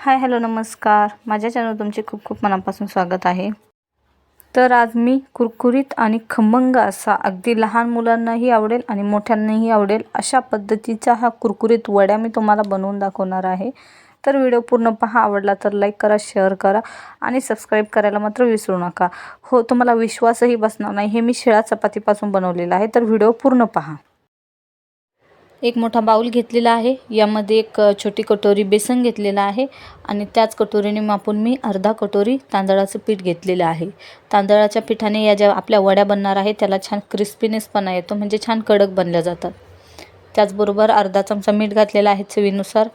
Hi hello नमस्कार. माझ्या channel तुमचे खूप खूप मनापासून स्वागत आहे. तर आज मी कुरकुरीत आणि खमंग असा अगदी लहान मुलांनाही आवडेल आणि मोठ्यांनाही आवडेल अशा पद्धतीचा हा कुरकुरीत वड्या मी तुम्हाला बनवून दाखवणार आहे. तर व्हिडिओ पूर्ण पहा आवडला तर लाईक करा शेअर करा आणि सबस्क्राईब करायला मात्र विसरू नका. हो तुम्हाला विश्वासही बसणार नाही. हे मी शिळा चपातीपासून बनवलेलं आहे. तर व्हिडिओ पूर्ण पहा. एक मोठा बाऊल घेतलेला आहे. यामध्ये एक छोटी कटोरी बेसन घेतलेला आहे आणि त्याच कटोरीने मापून मी अर्धा कटोरी तांदळाचं पीठ घेतलेलं आहे. तांदळाच्या पिठाने या ज्या आपल्या वड्या बनणार आहे त्याला छान क्रिस्पीनेसपणा येतो म्हणजे छान कडक बनल्या जातात. त्याचबरोबर अर्धा चमचा मीठ घातलेला आहे चवीनुसार.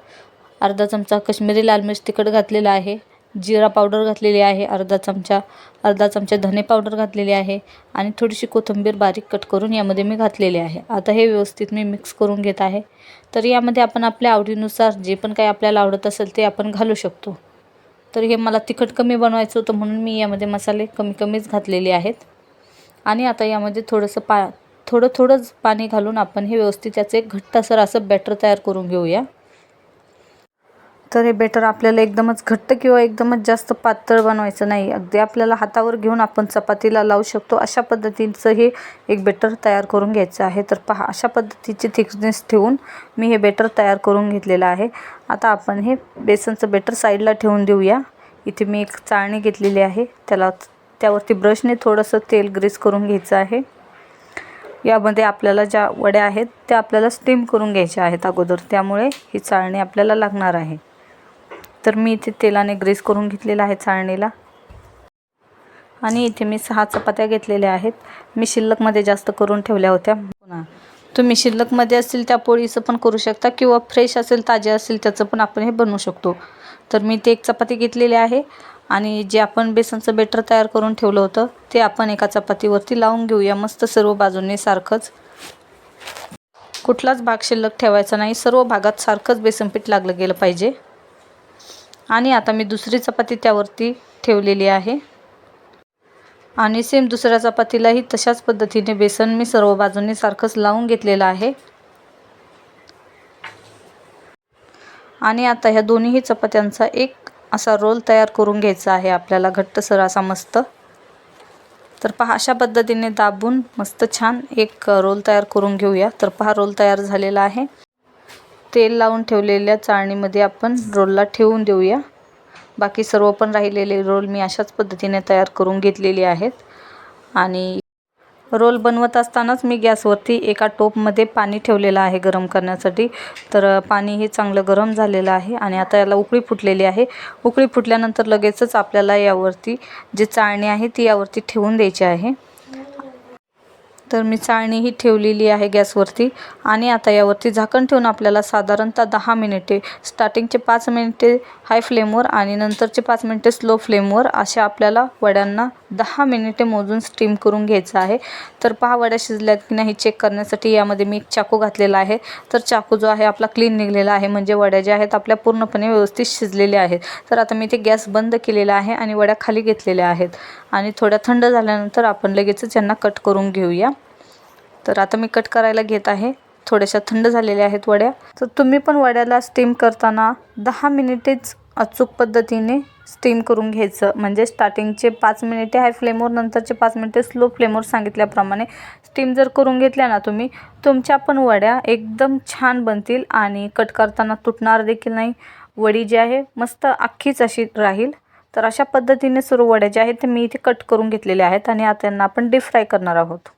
अर्धा चमचा कश्मीरी लाल मिरच तिखट घातलेला आहे. जिरा पावडर घातलेली आहे अर्धा चमचा अर्धा चमचा धने पावडर घातलेली आहे आणि थोडीशी कोथिंबीर बारीक कट करून यामध्ये मी घातलेली आहे. आता हे व्यवस्थित मी मिक्स करून घेत आहे. तर यामध्ये आपण आपल्या आवडीनुसार जे पण काही आपल्याला आवडत असेल ते आपण घालू शकतो. तर हे मला तिखट कमी बनवायचं होतं म्हणून मी यामध्ये मसाले कमी कमीच घातलेले आहेत. आणि आता यामध्ये थोडंसं पा थोडं थोडंच पाणी घालून आपण हे व्यवस्थित त्याचं एक घट्टसर असं बॅटर तयार करून घेऊया. तर हे बेटर आपल्याला एकदमच घट्ट किंवा एकदमच जास्त पातळ बनवायचं नाही. अगदी आपल्याला हातावर घेऊन आपण चपातीला लावू शकतो. अशा पद्धतीचं हे एक बेटर तयार करून घ्यायचं आहे. तर पहा अशा पद्धतीची थिकनेस ठेवून मी हे बेटर तयार करून घेतलेलं आहे. आता आपण हे बेसनचं बेटर साईडला ठेवून देऊया. इथे मी एक चाळणी घेतलेली आहे. त्याला त्यावरती ब्रशने थोडंसं तेल ग्रीस करून घ्यायचं आहे. यामध्ये आपल्याला ज्या वड्या आहेत त्या आपल्याला स्टीम करून घ्यायच्या आहेत अगोदर. त्यामुळे ही चाळणी आपल्याला लागणार आहे. तर मी इथे तेलाने ग्रीस करून घेतलेला आहे चाळणीला. आणि इथे मी सहा चपात्या घेतलेल्या आहेत. मी शिल्लकमध्ये जास्त करून ठेवल्या होत्या. पुन्हा तुम्ही शिल्लकमध्ये असतील त्या पोळीचं पण करू शकता किंवा फ्रेश असेल ताजे असेल त्याचं पण आपण हे बनवू शकतो. तर मी ते एक चपाती घेतलेली आहे आणि जे आपण बेसनचं बेटर तयार करून ठेवलं होतं ते आपण एका चपातीवरती लावून घेऊया. मस्त सर्व बाजूंनी सारखंच. कुठलाच भाग शिल्लक ठेवायचा नाही. सर्व भागात सारखंच बेसनपीठ लागलं गेलं पाहिजे. आणि आता मी दुसरी चपाती त्यावरती ठेवलेली आहे. आणि सेम दुसऱ्या चपातीलाही तशाच पद्धतीने बेसन मी सर्व बाजूंनी सारखंच लावून घेतलेलं आहे. आणि आता ह्या दोन्हीही चपात्यांचा एक असा रोल तयार करून घ्यायचा आहे. आपल्याला घट्टसर असा मस्त. तर पहा अशा पद्धतीने दाबून मस्त छान एक रोल तयार करून घेऊया. तर पहा रोल तयार झालेला आहे. तेल लावून ठेवलेल्या चाळणीमध्ये आपण रोलला ठेवून देऊया. बाकी सर्व पण राहिलेले रोल मी अशाच पद्धतीने तयार करून घेतलेले आहेत. आणि रोल बनवत असतानाच मी गॅसवरती एका टोपमध्ये पाणी ठेवलेलं आहे गरम करण्यासाठी. तर पाणी हे चांगलं गरम झालेलं आहे आणि आता याला उकळी फुटलेली आहे. उकळी फुटल्यानंतर लगेचच आपल्याला यावरती जी चाळणी आहे ती यावरती ठेवून द्यायची आहे. तर मी चाळणी ही ठेवलेली आहे गॅसवरती आणि आता यावरती झाकण ठेवून आपल्याला साधारणतः दहा मिनिटे स्टार्टिंगचे पाच मिनिटे हाय फ्लेमवर आणि नंतरचे पाच मिनिटे स्लो फ्लेमवर अशा आपल्याला वड्यांना दहा मिनिटे मोजून स्टीम करून घ्यायचं आहे. तर पहा वड्या शिजल्या की नाही चेक करण्यासाठी यामध्ये मी एक चाकू घातलेला आहे. तर चाकू जो आहे आपला क्लीन निघलेला आहे. म्हणजे वड्या ज्या आहेत आपल्या पूर्णपणे व्यवस्थित शिजलेल्या आहेत. तर आता मी ते गॅस बंद केलेला आहे आणि वड्या खाली घेतलेल्या आहेत. आणि थोड्या थंड झाल्यानंतर आपण लगेचच यांना कट करून घेऊया. तर आता मी कट करायला घेत आहे. थोड्याशा थंड झालेल्या आहेत वड्या. तर तुम्ही पण वड्याला स्टीम करताना दहा मिनिटेच अचूक पद्धतीने स्टीम करून घ्यायचं. म्हणजे स्टार्टिंगचे पाच मिनिटे हाय फ्लेमवर नंतरचे पाच मिनिटे स्लो फ्लेमवर सांगितल्याप्रमाणे स्टीम जर करून घेतल्या ना तुम्ही तुमच्या पण वड्या एकदम छान बनतील आणि कट करताना तुटणार देखील नाही. वडी जी आहे मस्त अख्खीच अशी राहील. तर अशा पद्धतीने सर्व वड्या ज्या आहेत ते मी इथे कट करून घेतलेल्या आहेत आणि आता त्यांना आपण डीप फ्राय करणार आहोत.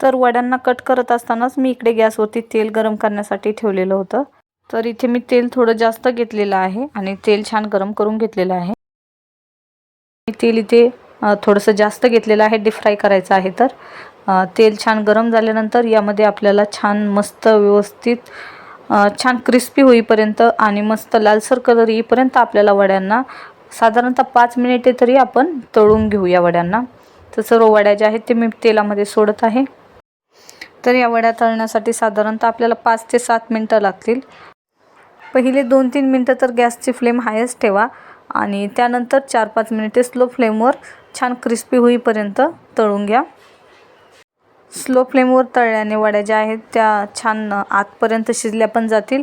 तर वड्यांना कट करत असतानाच मी इकडे गॅसवरती तेल गरम करण्यासाठी ठेवलेलं होतं. तर इथे मी तेल थोडं जास्त घेतलेलं आहे आणि तेल छान गरम करून घेतलेलं आहे. तेल इथे थोडंसं जास्त घेतलेलं आहे डीप फ्राय करायचं आहे तर. तेल छान गरम झाल्यानंतर यामध्ये आपल्याला छान मस्त व्यवस्थित छान क्रिस्पी होईपर्यंत आणि मस्त लालसर कलर येईपर्यंत आपल्याला वड्यांना साधारणतः पाच मिनिटे तरी आपण तळून घेऊ या वड्यांना. तर सर्व वड्या ज्या आहेत ते मी तेलामध्ये सोडत आहे. तर या वड्या तळण्यासाठी साधारणतः आपल्याला पाच ते सात मिनटं लागतील. पहिले दोन तीन मिनटं तर गॅसची फ्लेम हायच ठेवा आणि त्यानंतर चार पाच मिनिटे स्लो फ्लेमवर छान क्रिस्पी होईपर्यंत तळून घ्या. स्लो फ्लेमवर तळल्याने वड्या ज्या आहेत त्या छान आतपर्यंत शिजल्या पण जातील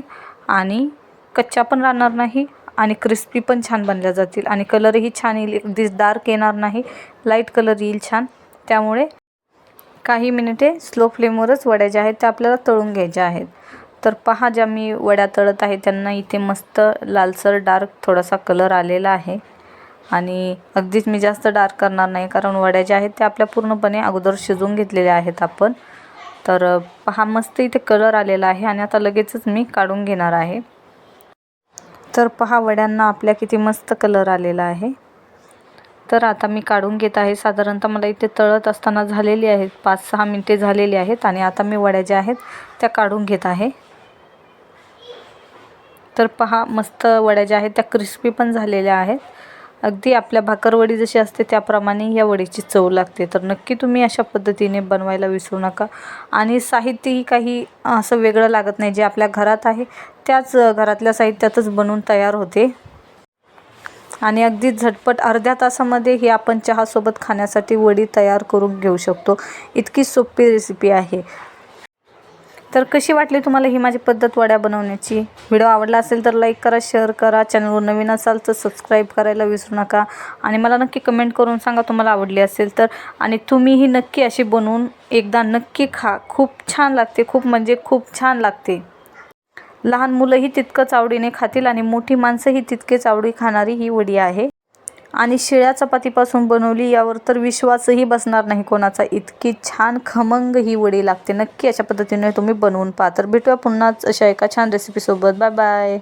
आणि कच्च्या पण राहणार नाही आणि क्रिस्पी पण छान बनल्या जातील आणि कलरही छान येईल. दिस डार्क येणार नाही. लाइट कलर येईल छान. त्यामुळे काही मिनिटे स्लो फ्लेमवरच वड्या ज्या आहेत त्या आपल्याला तळून घ्यायच्या आहेत. तर पहा ज्या मी वड्या तळत आहे त्यांना इथे मस्त लालसर डार्क थोडासा कलर आलेला आहे. आणि अगदीच मी जास्त डार्क करणार नाही कारण वड्या ज्या आहेत त्या आपल्या पूर्णपणे अगोदर शिजवून घेतलेल्या आहेत आपण. तर पहा मस्त इथे कलर आलेला आहे आणि आता लगेचच मी काढून घेणार आहे. तर पहा वड्यांना आपल्या किती मस्त कलर आलेला आहे. तर आता मी काढून घेत आहे. साधारणतः मला इथे तळत असताना झालेली आहेत पाच सहा मिनटे झालेली आहेत आणि आता मी वड्या ज्या आहेत त्या काढून घेत आहे. तर पहा मस्त वड्या ज्या आहेत त्या क्रिस्पी पण झालेल्या आहेत. अगदी आपल्या भाकरवडी जशी असते त्याप्रमाणे या वडीची चव लागते. तर नक्की तुम्ही अशा पद्धतीने बनवायला विसरू नका. आणि साहित्यही काही असं वेगळं लागत नाही जे आपल्या घरात आहे त्याच घरातल्या साहित्यातच बनवून तयार होते. आणि अगदी झटपट अर्ध्या तासामध्ये ही आपण चहासोबत खाण्यासाठी वडी तयार करून घेऊ शकतो. इतकी सोपी रेसिपी आहे. तर कशी वाटली तुम्हाला ही माझी पद्धत वड्या बनवण्याची? व्हिडिओ आवडला असेल तर लाईक करा शेअर करा. चॅनलवर नवीन असाल तर सबस्क्राईब करायला विसरू नका. आणि मला नक्की कमेंट करून सांगा तुम्हाला आवडली असेल तर. आणि तुम्हीही नक्की अशी बनवून एकदा नक्की खा. खूप छान लागते. खूप म्हणजे खूप छान लागते. लहान मुलंही तितकंच आवडीने खातील आणि मोठी माणसंही तितकेच आवडी खाणारी ही वडी आहे. आणि शिळ्या चपातीपासून बनवली यावर तर विश्वासही बसणार नाही कोणाचा. इतकी छान खमंग ही वडी लागते. नक्की अशा पद्धतीने तुम्ही बनवून पहा. तर भेटूया पुन्हाच अशा एका छान रेसिपीसोबत बाय बाय